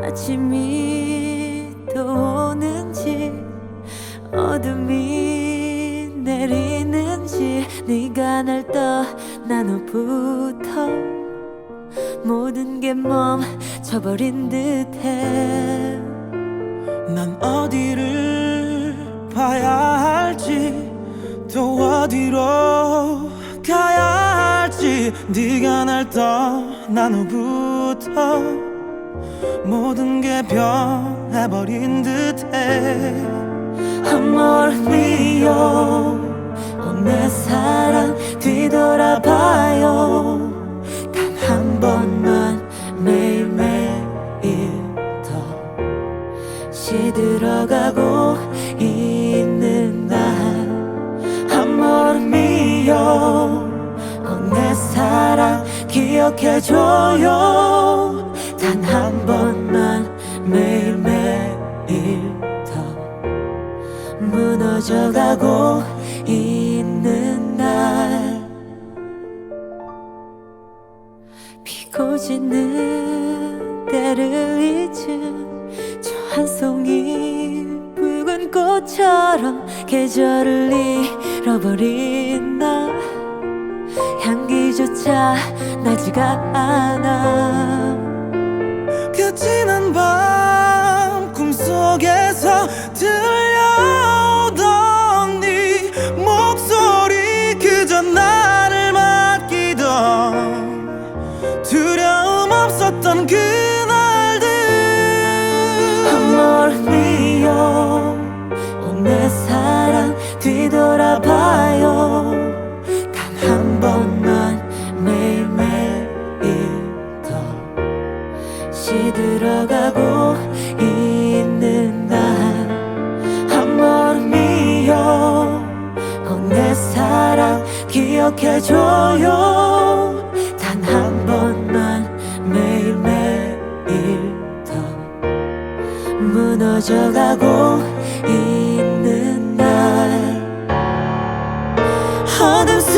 아침이 또 오는지 어둠이 내리는지 네가 날 떠난 후부터 모든 게 멈춰버린 듯해. 난 어디를 봐야 할지 또 어디로 가야 할지. 네가 날 떠난 후부터 모든 게 변해버린 듯해. Amor mio 기억해줘요. 단 한 번만 매일매일 더 무너져가고 있는 날. 피고 지는 때를 잊은 저 한 송이 붉은 꽃처럼 계절을 잃어버린 나 나지가 않아. 그 지난 밤 꿈속에서 들려오던 네 목소리 그저 나를 맡기던 두려움 없었던 그날들 시 들어가고 있는 날 Amor mio 내 사랑 기억해줘요. 단 한 번만 매일매일 더 무너져가고 있는 날. 어둠 속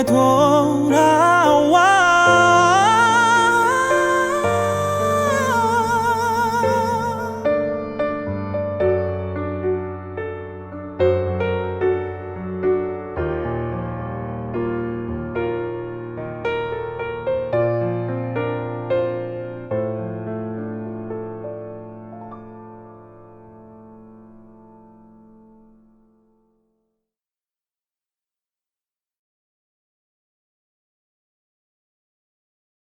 시들